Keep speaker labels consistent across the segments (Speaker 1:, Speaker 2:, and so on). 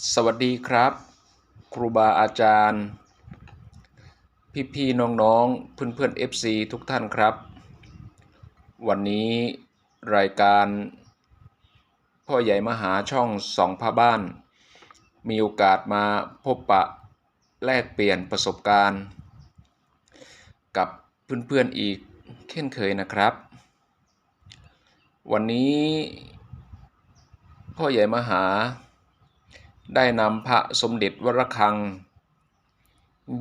Speaker 1: สวัสดีครับ ครูบาอาจารย์ พี่ๆน้องๆเพื่อนๆ FC ทุกท่านครับ วันนี้รายการ พ่อใหญ่มหาช่องสองพระบ้าน มีโอกาสมาพบปะแลกเปลี่ยนประสบการณ์ กับเพื่อนๆอีกเช่นเคยนะครับ วันนี้ พ่อใหญ่มหา ได้นำพระสมเด็จวรคัง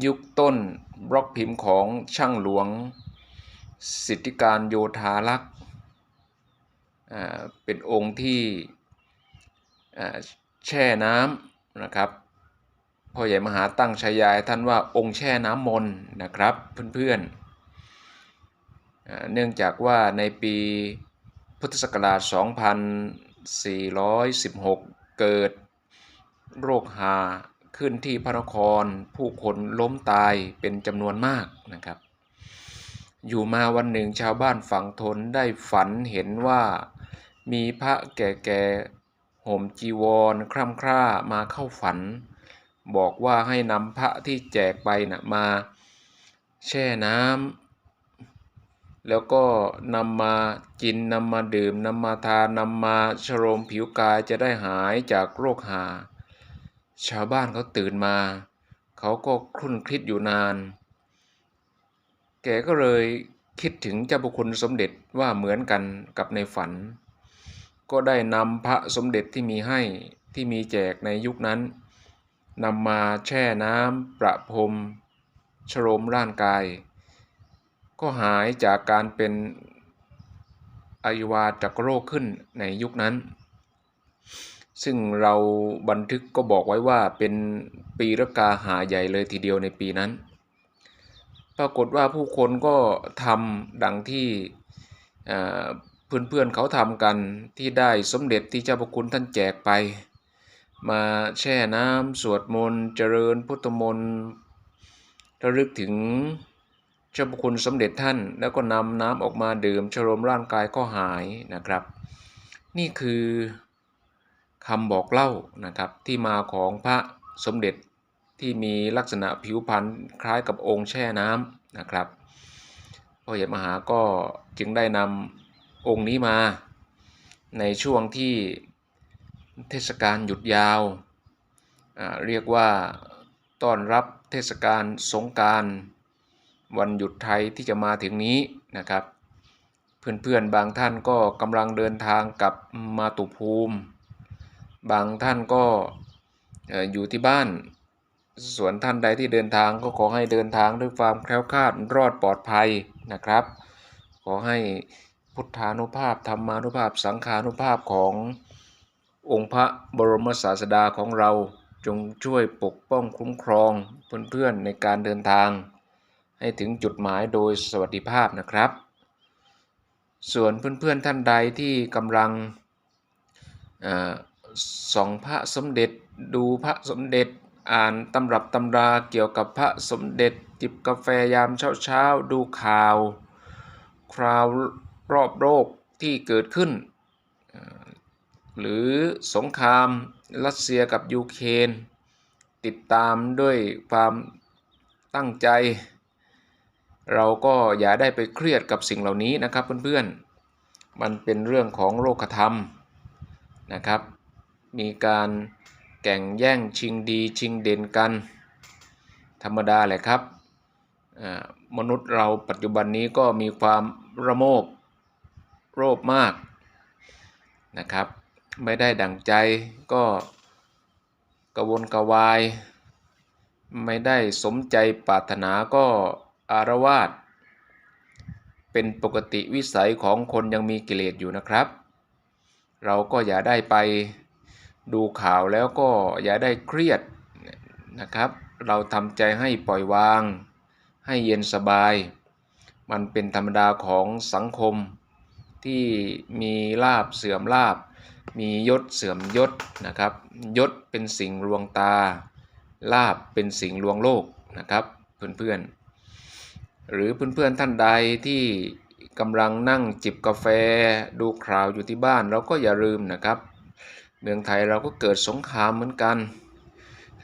Speaker 1: ยุคต้นบล็อกพิมพ์ของช่างหลวง สิทธิการโยธาลักษ์เป็นองค์ที่แช่น้ำนะครับพ่อใหญ่มหาตั้งฉายายท่านว่าองค์แช่น้ำมนนะครับเพื่อนๆเนื่องจากว่าในปีพุทธศักราช 2416 เกิด โรคหาขึ้นที่พระนคร ผู้คนล้มตายเป็นจำนวนมากนะครับ อยู่มาวันหนึ่งชาวบ้านฝั่งทนได้ฝันเห็นว่ามีพระแก่ๆห่มจีวรคร่ำคร่ามาเข้าฝัน บอกว่าให้นำพระที่แจกไปนะมาแช่น้ำแล้วก็นำมากินนำมาดื่มนำมาทานนำมาชโรมผิวกายจะได้หายจากโรคหา ชาวบ้านเขาตื่นมา เขาก็คลุ่นคิดอยู่นาน แกก็เลยคิดถึงเจ้าบุคคลสมเด็จว่าเหมือนกันกับในฝัน ก็ได้นำพระสมเด็จที่มีให้ที่มีแจกในยุคนั้นนำมาแช่น้ำประพรมชโรมร่างกาย ก็หายจากการเป็นอายุวาจักโรคขึ้นในยุคนั้น ซึ่งเราบันทึกก็บอกไว้ว่าเป็นปีรกาหาใหญ่เลยทีเดียวในปีนั้น ปรากฏว่าผู้คนก็ทำดังที่เพื่อนๆเเขาทำกันที่ได้สมเด็จที่เจ้าพระคุณท่านแจกไป มาแช่น้ำสวดมนต์เจริญพุทธมนต์ระลึกถึงเจ้าพระคุณสมเด็จท่าน แล้วก็นำน้ำออกมาดื่มชโลมร่างกายก็หายนะครับ นี่คือ คำบอกเล่านะครับที่มาของพระสมเด็จที่มีลักษณะผิวพรรณคล้ายกับองค์แช่น้ำนะครับพ่อใหญ่มหาก็จึงได้นำองค์นี้มาในช่วงที่เทศกาลหยุดยาว เรียกว่าต้อนรับเทศกาลสงการวันหยุดไทยที่จะมาถึงนี้นะครับ เพื่อนๆบางท่านก็กำลังเดินทางกลับมาตุภูมิ บางท่านก็อยู่ที่บ้าน ส่วนท่านใดที่เดินทางก็ขอให้เดินทางด้วยความแคล้วคลาดรอดปลอดภัยนะครับ ขอให้พุทธานุภาพธรรมานุภาพสังขานุภาพขององค์พระบรมศาสดาของเราจงช่วยปกป้องคุ้มครองเพื่อนๆในการเดินทาง ให้ถึงจุดหมายโดยสวัสดิภาพนะครับ ส่วนเพื่อนๆท่านใดที่กำลัง ส่องพระสมเด็จดูพระสมเด็จอ่านตำรับตำราเกี่ยวกับพระสมเด็จ จิบกาแฟยามเช้าเช้าดูข่าว คราวรอบโลกที่เกิดขึ้น หรือสงครามรัสเซียกับยูเครนติดตามด้วยความตั้งใจ เราก็อย่าได้ไปเครียดกับสิ่งเหล่านี้นะครับเพื่อนๆ มันเป็นเรื่องของโลกธรรมนะครับ มีการแข่งแย่งชิงดีชิงเด่นกัน ธรรมดาแหละครับ มนุษย์เราปัจจุบันนี้ก็มีความระโมบโลภมากนะครับ ไม่ได้ดั่งใจก็กระวนกระวาย ไม่ได้สมใจปรารถนาก็อารวาสเป็นปกติวิสัยของคนยังมีกิเลสอยู่นะครับ เราก็อย่าได้ไป ดูข่าวแล้วก็อย่าได้เครียดนะครับ เราทำใจให้ปล่อยวาง ให้เย็นสบาย มันเป็นธรรมดาของสังคมที่มีลาบเสื่อมลาบ มียศเสื่อมยศนะครับ ยศเป็นสิ่งลวงตา ลาบเป็นสิ่งลวงโลกนะครับเพื่อนๆ หรือเพื่อนๆท่านใดที่กำลังนั่งจิบกาแฟดูข่าวอยู่ที่บ้านเราก็อย่าลืมนะครับ เมืองไทยเราก็เกิดสงครามเหมือนกัน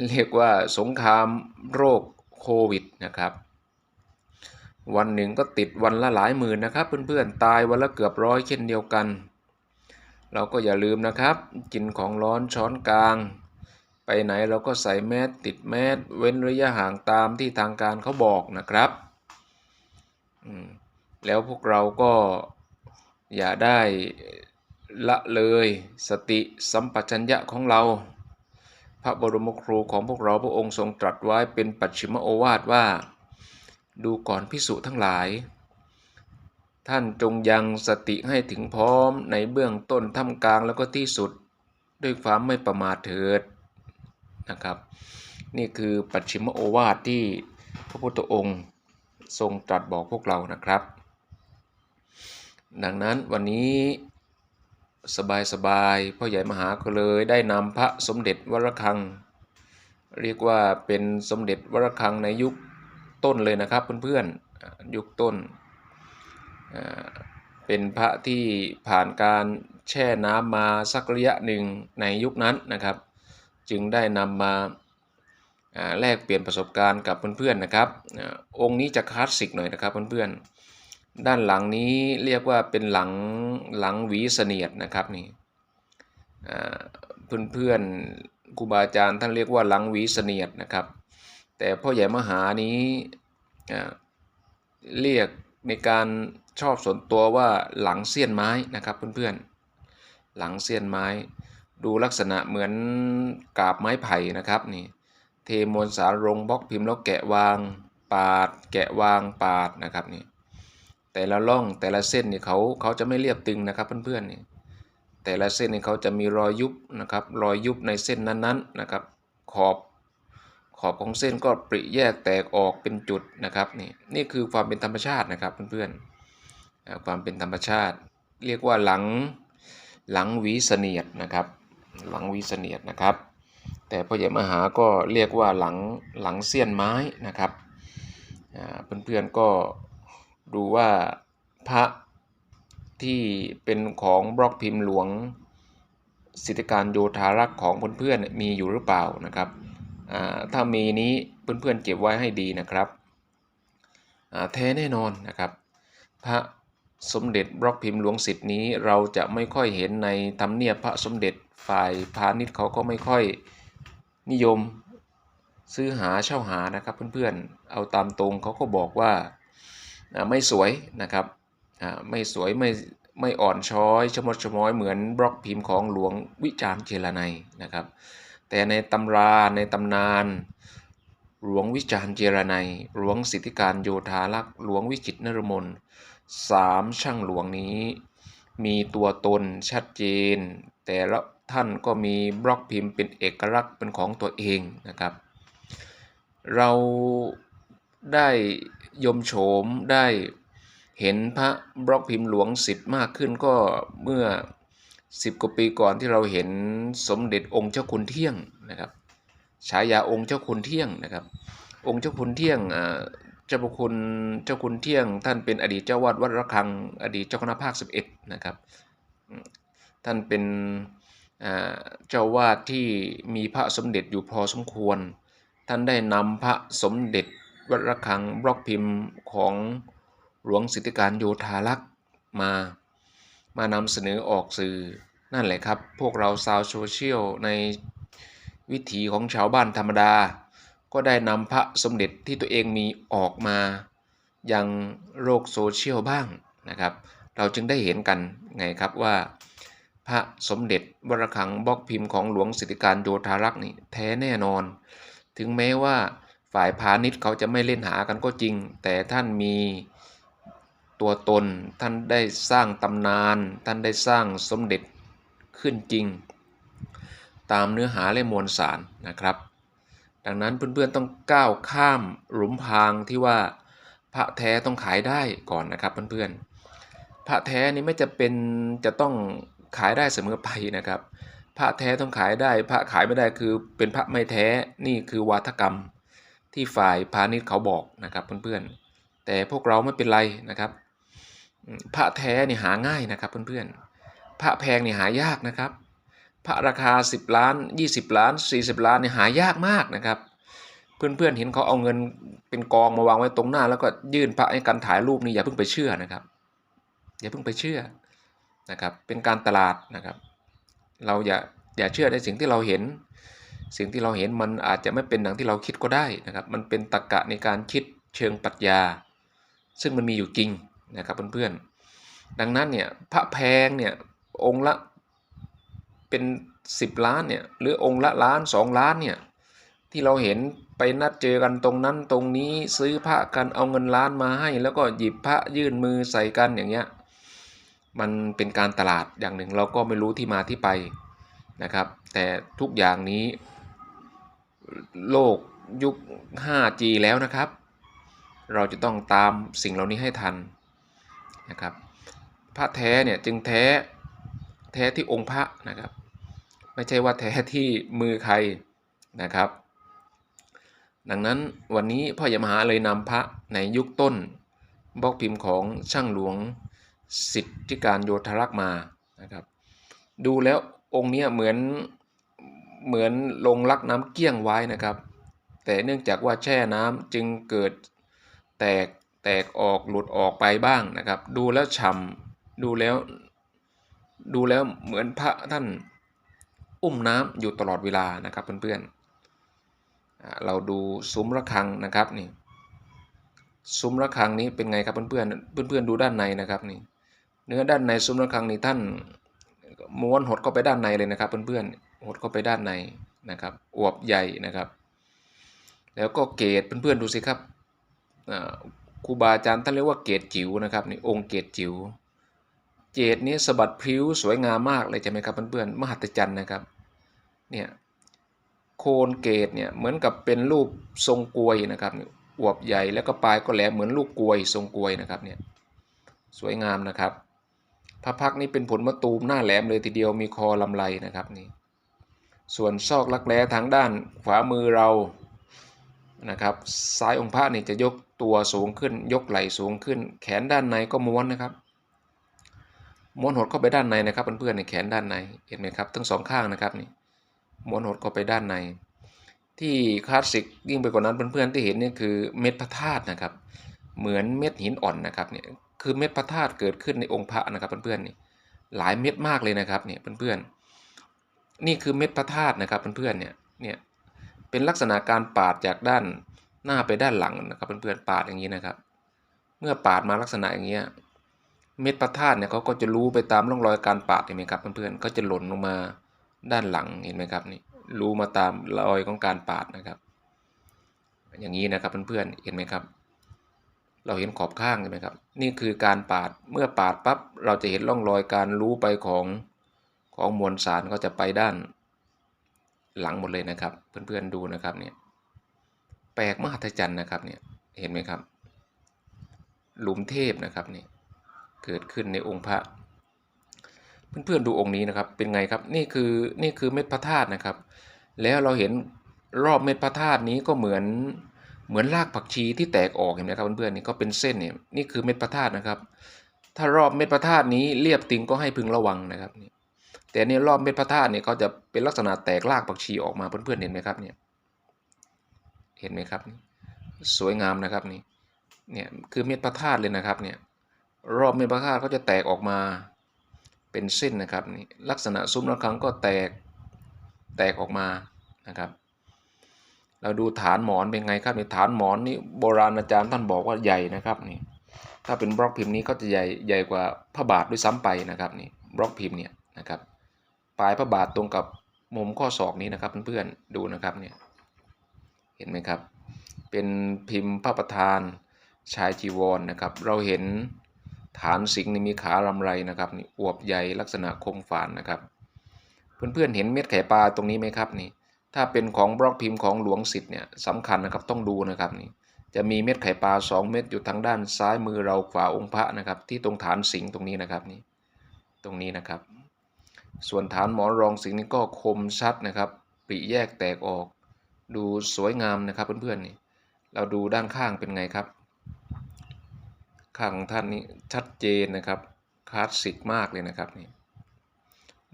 Speaker 1: เรียกว่าสงครามโรคโควิดนะครับ วันหนึ่งก็ติดวันละหลายหมื่นนะครับ เพื่อนๆตายวันละเกือบร้อยเช่นเดียวกัน เราก็อย่าลืมนะครับ กินของร้อนช้อนกลาง ไปไหนเราก็ใส่แมสติดแมสเว้นระยะห่างตามที่ทางการเขาบอกนะครับแล้วพวกเราก็อย่าได้ ละเลย สติสัมปชัญญะของเรา พระบรมครูของพวกเราพระองค์ทรงตรัสไว้เป็นปัจฉิมโอวาทว่า ดูก่อนพิสุทั้งหลาย ท่านจงยังสติให้ถึงพร้อมในเบื้องต้นท่ามกลางแล้วก็ที่สุดด้วยความไม่ประมาทเถิดนะครับ นี่คือปัจฉิมโอวาทที่พระพุทธองค์ทรงตรัสบอกพวกเรานะครับ ดังนั้นวันนี้ สบายๆพ่อใหญ่มหาก็เลยได้นำพระสมเด็จวรคัง เรียกว่าเป็นสมเด็จวรคังในยุคต้นเลยนะครับเพื่อนๆยุคต้น เป็นพระที่ผ่านการแช่น้ำมาสักระยะหนึ่งในยุคนั้นนะครับ จึงได้นำมาแลกเปลี่ยนประสบการณ์กับเพื่อนๆนะครับอ่าองค์นี้จะคลาสสิกหน่อยนะครับเพื่อนๆ ด้านหลังนี้เรียกว่าเป็นหลังหลังหวีเสนียดนะครับนี่อ่าเพื่อนๆครูบาอาจารย์ท่านเรียกว่าหลังหวีเสนียดนะครับ แต่พ่อใหญ่มหานี้เรียกในการชอบส่วนตัวว่าหลังเสี้ยนไม้นะครับเพื่อนๆหลังเสี้ยนไม้ ดูลักษณะเหมือนกาบไม้ไผ่นะครับนี่เทมวลสารลงบล็อกพิมพ์แล้วแกะวางปาด แกะวางปาดนะครับนี่ แต่ละร่องแต่ละเส้นนี่เขาเขาจะไม่เรียบตึงนะครับเพื่อนๆนี่แต่ละเส้นนี่เขาจะมีรอยยุบนะครับรอยยุบในเส้นนั้นๆนะครับ ขอบขอบของเส้นก็ปริแยกแตกออกเป็นจุดนะครับนี่นี่คือความเป็นธรรมชาตินะครับเพื่อนๆอ่าความเป็นธรรมชาติ เรียกว่าหลังหลังวีเสนียดนะครับ หลังวีเสนียดนะครับ แต่พ่อใหญ่มหาก็เรียกว่าหลังหลังเสี้ยนไม้นะครับอ่าเพื่อนๆก็ ดูว่าพระที่เป็นของบล็อกพิมพ์หลวงสิทธิการโยธารักษ์ของเพื่อนๆเนี่ยมีอยู่หรือเปล่านะครับถ้ามีนี้เพื่อนๆเก็บไว้ให้ดีนะครับแท้แน่นอนนะครับ พระสมเด็จบล็อกพิมพ์หลวงสิทธิ์นี้เราจะไม่ค่อยเห็นในทำเนียบพระสมเด็จฝ่ายพาณิชย์เขาก็ไม่ค่อยนิยมซื้อหาเช่าหานะครับเพื่อนๆ เอาตามตรงเขาก็บอกว่า ไม่สวยนะครับไม่สวยไม่ไม่อ่อนช้อยชมดชม้อยเหมือนบล็อกพิมพ์ของหลวงวิจารณ์เจรไนยนะครับ แต่ในตำราในตำนาน หลวงวิจารณ์เจรไนยหลวงสิทธิการโยธาลักษ์หลวงวิจิตนรมนสามช่างหลวงนี้ มีตัวตนชัดเจน แต่ละท่านก็มีบล็อกพิมพ์เป็นเอกลักษณ์เป็นของตัวเองนะครับ เราได้ ยมโฉมได้เห็นพระบล็อกพิมพ์หลวงสิทธิ์มากขึ้นก็เมื่อ10กว่าปีก่อนที่เราเห็นสมเด็จองค์เจ้าคุณเที่ยงนะครับฉายาองค์เจ้าคุณเที่ยงนะครับ องค์เจ้าคุณเที่ยงเจ้าพระคุณเจ้าคุณเที่ยง ท่านเป็นอดีตเจ้าวาดวัดระฆัง อดีตเจ้าคณะภาค 11 นะครับ ท่านเป็นเจ้าวาดที่มีพระสมเด็จอยู่พอสมควร ท่านได้นำพระสมเด็จ วัดระฆังบล็อกพิมพ์ของหลวงสิทธิการโยธาลักษ์มามานำเสนอออกสื่อนั่นแหละครับ พวกเราชาวโซเชียลในวิถีของชาวบ้านธรรมดา ก็ได้นำพระสมเด็จที่ตัวเองมีออกมายังโลกโซเชียลบ้างนะครับ เราจึงได้เห็นกันไงครับว่า พระสมเด็จวรคังบล็อกพิมพ์ของหลวงสิทธิการโยธารักษ์นี่แท้แน่นอน ถึงแม้ว่า ฝ่ายพาณิชย์เขาจะไม่เล่นหากันก็จริง แต่ท่านมีตัวตนท่านได้สร้างตำนาน ท่านได้สร้างสมเด็จขึ้นจริง ตามเนื้อหาและมวลสารนะครับ ดังนั้นเพื่อนๆต้องก้าวข้ามหลุมพรางที่ว่าพระแท้ต้องขายได้ก่อนนะครับเพื่อนๆพระแท้นี้ไม่จะเป็นจะต้องขายได้เสมอไปนะครับ พระแท้ต้องขายได้ พระขายไม่ได้คือเป็นพระไม่แท้นี่คือวาทกรรม ที่ฝ่ายพาณิชย์เขาบอกนะครับเพื่อนๆ แต่พวกเราไม่เป็นไรนะครับ พระแท้นี่หาง่ายนะครับเพื่อนๆ พระแพงนี่หายากนะครับ พระราคา 10 ล้าน 20 ล้าน 40 ล้านเนี่หายากมากนะครับเพื่อนๆเห็นเขาเอาเงินเป็นกองมาวางไว้ตรงหน้า แล้วก็ยื่นพระให้กันถ่ายรูปนี่อย่าเพิ่งไปเชื่อนะครับ อย่าเพิ่งไปเชื่อนะครับ เป็นการตลาดนะครับ เราอย่าอย่าเชื่อในสิ่งที่เราเห็น สิ่งที่เราเห็นมันอาจจะไม่เป็นดังที่เราคิดก็ได้นะครับ มันเป็นตรรกะในการคิดเชิงปรัชญา ซึ่งมันมีอยู่จริงนะครับเพื่อนๆ ดังนั้นเนี่ยพระแพงเนี่ยองค์ละเป็น 10 ล้านเนี่ยหรือองค์ละล้าน 2 ล้านเนี่ยที่เราเห็นไปนัดเจอกันตรงนั้นตรงนี้ซื้อพระกันเอาเงินล้านมาให้ แล้วก็หยิบพระยื่นมือใส่กันอย่างเงี้ยมันเป็นการตลาดอย่างหนึ่งเราก็ไม่รู้ที่มาที่ไปนะครับ แต่ทุกอย่างนี้ โลกยุค 5G แล้วนะครับ เราจะต้องตามสิ่งเหล่านี้ให้ทันนะครับ พระแท้เนี่ยจึงแท้แท้ที่องค์พระนะครับ ไม่ใช่ว่าแท้ที่มือใครนะครับ ดังนั้นวันนี้พ่อใหญ่มหาเลยนำพระในยุคต้นบล็อกพิมพ์ของช่างหลวงสิทธิการโยธรักษ์มานะครับ ดูแล้วองค์เนี้ยเหมือน เหมือนลงลักน้ำเกี้ยงไว้นะครับ แต่เนื่องจากว่าแช่น้ำจึงเกิดแตกแตกออกหลุดออกไปบ้างนะครับ ดูแล้วฉ่ำดูแล้ว ดูแล้วเหมือนพระท่านอุ้มน้ำอยู่ตลอดเวลานะครับเพื่อนๆเราดูซุ้มระฆังนะครับนี่ซุ้มระฆังนี้เป็นไงครับเพื่อนๆเพื่อนๆดูด้านในนะครับนี่เนื้อด้านในซุ้มระฆังนี้ท่านม้วนหดเข้าไปด้านในเลยนะครับเพื่อนๆ หดเข้าไปด้านในนะครับอวบใหญ่นะครับ แล้วก็เกตเพื่อนๆดูสิครับอ่าครูบาอาจารย์ท่านเรียกว่าเกตจิ๋วนะครับนี่องค์เกตจิ๋วเจดนี้สะบัดพริ้วสวยงามมากเลยใช่ไหมครับเพื่อนๆมหัศจรรย์นะครับเนี่ยโคนเกตเนี่ยเหมือนกับเป็นรูปทรงกลวยนะครับอวบใหญ่แล้วก็ปลายก็แหลมเหมือนลูกกลวยทรงกลวยนะครับเนี่ยสวยงามนะครับพระพักนี้เป็นผลมะตูมหน้าแหลมเลยทีเดียวมีคอลำไรนะครับนี่ ส่วนซอกลักแร้ทางด้านขวามือเรานะครับซ้ายองค์พระนี่จะยกตัวสูงขึ้น ยกไหล่สูงขึ้น แขนด้านในก็ม้วนนะครับ ม้วนหดเข้าไปด้านในนะครับเพื่อนๆในแขนด้านในเห็นไหมครับทั้งสองข้างนะครับนี่ม้วนหดเข้าไปด้านใน ที่คลาสสิกยิ่งไปกว่านั้นเพื่อนๆที่เห็นนี่คือเม็ดพระธาตุนะครับ เหมือนเม็ดหินอ่อนนะครับเนี่ยคือเม็ดพระธาตุเกิดขึ้นในองค์พระนะครับเพื่อนๆนี่หลายเม็ดมากเลยนะครับเนี่ยเพื่อนๆ นี่คือเม็ดพระธาตุนะครับเพื่อนๆเนี่ยเนี่ยเป็นลักษณะการปาดจากด้านหน้าไปด้านหลังนะครับเพื่อนๆปาดอย่างนี้นะครับ เมื่อปาดมาลักษณะอย่างเงี้ยเม็ดพระธาตุเนี่ยเขาก็จะรู้ไปตามร่องรอยการปาดเห็นไหมครับเพื่อนๆก็จะหล่นลงมาด้านหลังเห็นไหมครับนี่รู้มาตามรอยของการปาดนะครับ อย่างนี้นะครับเพื่อนๆเห็นไหมครับ เราเห็นขอบข้างใช่ไหมครับ นี่คือการปาดเมื่อปาดปั๊บเราจะเห็นร่องรอยการรู้ไปของ ของมวลสารก็จะไปด้านหลังหมดเลยนะครับ เพื่อนๆดูนะครับเนี่ยแปลกมหัศจรรย์นะครับเนี่ยเห็นไหมครับ หลุมเทพนะครับนี่เกิดขึ้นในองค์พระเพื่อนๆดูองค์นี้นะครับเป็นไงครับนี่คือนี่คือเม็ดพระธาตุนะครับ แล้วเราเห็นรอบเม็ดพระธาตุนี้ก็เหมือนเหมือนรากผักชีที่แตกออกเห็นไหมครับเพื่อนๆนี่ก็เป็นเส้นเนี่ยนี่คือเม็ดพระธาตุนะครับ ถ้ารอบเม็ดพระธาตุนี้เรียบติงก็ให้พึงระวังนะครับนี่ แต่เนี่ยรอบเม็ดพระธาตุเนี่ยเขาจะเป็นลักษณะแตกรากผักชีออกมาเพื่อนๆเห็นไหมครับเนี่ยเห็นไหมครับ สวยงามนะครับนี่เนี่ยคือเม็ดพระธาตุเลยนะครับเนี่ยรอบเม็ดพระธาตุก็จะแตกออกมาเป็นเส้นนะครับนี่ลักษณะซุ้มระฆังก็แตกแตกออกมานะครับ เราดูฐานหมอนเป็นไงครับในฐานหมอนนี่โบราณอาจารย์ท่านบอกว่าใหญ่นะครับนี่ถ้าเป็นบล็อกพิมพ์นี้ก็จะใหญ่ใหญ่กว่าพระบาทด้วยซ้ำไปนะครับนี่บล็อกพิมพ์เนี่ยนะครับ ปลายพระบาทตรงกับมุมข้อศอกนี้นะครับเพื่อนๆดูนะครับเนี่ยเห็นไหมครับ เป็นพิมพ์พระประธานชายจีวรนนะครับ เราเห็นฐานสิงห์นี่มีขาลำไรนะครับนี่อวบใหญ่ลักษณะคมฝานนะครับ เพื่อนๆเห็นเม็ดไข่ปลาตรงนี้ไหมครับนี่ ถ้าเป็นของบล็อกพิมพ์ของหลวงสิทธิ์เนี่ยสำคัญนะครับต้องดูนะครับนี่จะมีเม็ดไข่ปลา 2 เม็ดอยู่ทางด้านซ้ายมือเราขวาองค์พระนะครับ ที่ตรงฐานสิงห์ตรงนี้นะครับนี่ตรงนี้นะครับ ส่วนฐานหมอนรองสิงนี่ก็คมชัดนะครับปริแยกแตกออก ดูสวยงามนะครับเพื่อนๆนี่เราดูด้านข้างเป็นไงครับ ข้างของท่านนี้ชัดเจนนะครับคลาสสิกมากเลยนะครับนี่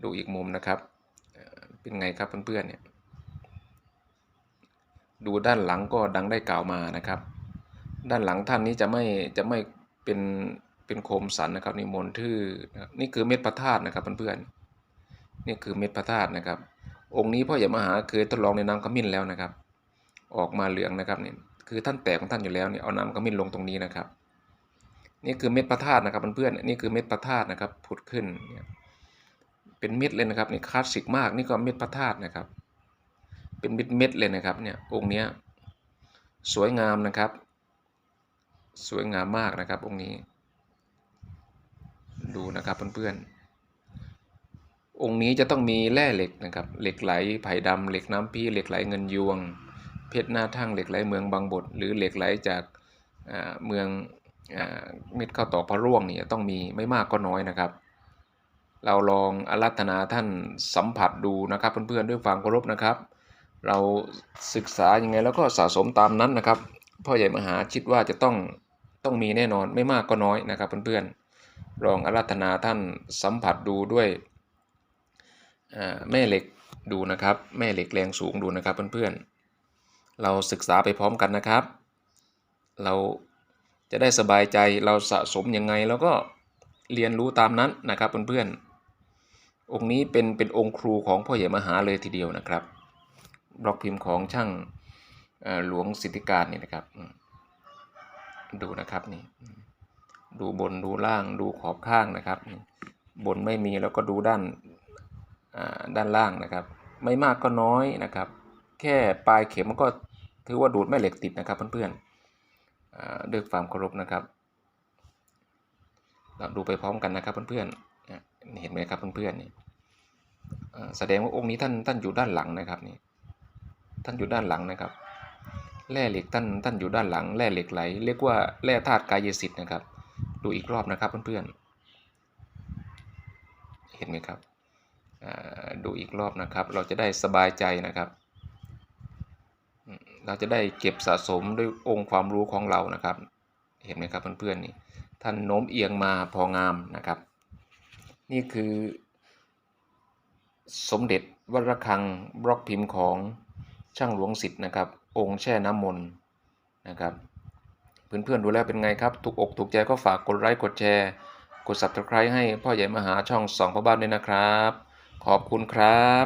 Speaker 1: ดูอีกมุมนะครับเป็นไงครับเพื่อนๆเนี่ยดูด้านหลังก็ดังได้กล่าวมานะครับ ด้านหลังท่านนี้จะไม่จะไม่เป็นเป็นโคมสันนะครับนี่มนทื่อนี่คือเม็ดพระธาตุนะครับเพื่อนๆ นี่คือเม็ดพระธาตุนะครับ องค์นี้พ่อใหญ่มหาเคยทดลองในน้ำขมิ้นแล้วนะครับ ออกมาเหลืองนะครับเนี่ยคือท่านแตกของท่านอยู่แล้วเนี่ยเอาน้ำขมิ้นลงตรงนี้นะครับ นี่คือเม็ดพระธาตุนะครับเพื่อนๆนี่คือเม็ดพระธาตุนะครับผุดขึ้นเนี่ยเป็นเม็ดเลยนะครับนี่คลาสสิกมากนี่ก็เม็ดพระธาตุนะครับ เป็นเม็ดเม็ดๆเลยนะครับเนี่ยองค์เนี้ยสวยงามนะครับ สวยงามมากนะครับองค์นี้ ดูนะครับเพื่อนๆ องค์นี้จะต้องมีแร่เหล็กนะครับ เหล็กไหลไผ่ดำเหล็กน้ำพีเหล็กไหลเงินยวง เพชรหน้าทั่งเหล็กไหลเมืองบางบท หรือเหล็กไหลจากเมืองเม็ดข้าวตอกพระร่วงเนี่ยต้องมีไม่มากก็น้อยนะครับ เราลองอารัธนาท่านสัมผัสดูนะครับเพื่อนๆด้วยความเคารพนะครับ เราศึกษายังไงแล้วก็สะสมตามนั้นนะครับพ่อใหญ่มหาคิดว่าจะต้องต้องมีแน่นอนไม่มากก็น้อยนะครับเพื่อนๆลองอารัธนาท่านสัมผัสดูด้วย แม่เหล็กดูนะครับ แม่เหล็กแรงสูงดูนะครับเพื่อนๆ เราศึกษาไปพร้อมกันนะครับ เราจะได้สบายใจเราสะสมยังไงแล้วก็เรียนรู้ตามนั้นนะครับเพื่อนๆ องค์นี้เป็นเป็นองค์ครูของพ่อใหญ่มหาเลยทีเดียวนะครับ บล็อกพิมพ์ของช่างหลวงสิทธิการนี่นะครับ ดูนะครับนี่ดูบนดูล่างดูขอบข้างนะครับ บนไม่มีแล้วก็ดูด้าน ด้านล่างนะครับ ไม่มากก็น้อยนะครับ แค่ปลายเข็มมันก็ถือว่าดูดแม่เหล็กติดนะครับเพื่อนๆด้วยความเคารพนะครับ เราดูไปพร้อมกันนะครับเพื่อนๆเห็นไหมครับเพื่อนๆนี่แสดงว่าองค์นี้ท่านท่านอยู่ด้านหลังนะครับนี่ท่านอยู่ด้านหลังนะครับแร่เหล็กท่านท่านอยู่ด้านหลังแร่เหล็กไหล เรียกว่าแร่ธาตุกายสิทธิ์นะครับ ดูอีกรอบนะครับเพื่อนๆเห็นไหมครับ ดูอีกรอบนะครับ เราจะได้สบายใจนะครับ เราจะได้เก็บสะสมด้วยองค์ความรู้ของเรานะครับ เห็นไหมครับเพื่อนๆนี่ท่านโน้มเอียงมาพองามนะครับ นี่คือสมเด็จวัดระฆังบล็อกพิมพ์ของช่างหลวงสิทธิ์นะครับ องค์แช่น้ำมนต์นะครับเพื่อนๆดูแล้วเป็นไงครับถูกอกถูกใจก็ฝากกดไลค์กดแชร์ กด subscribe ให้พ่อใหญ่มหาช่องสองพ่อบ้านด้วยนะครับ ขอบคุณครับ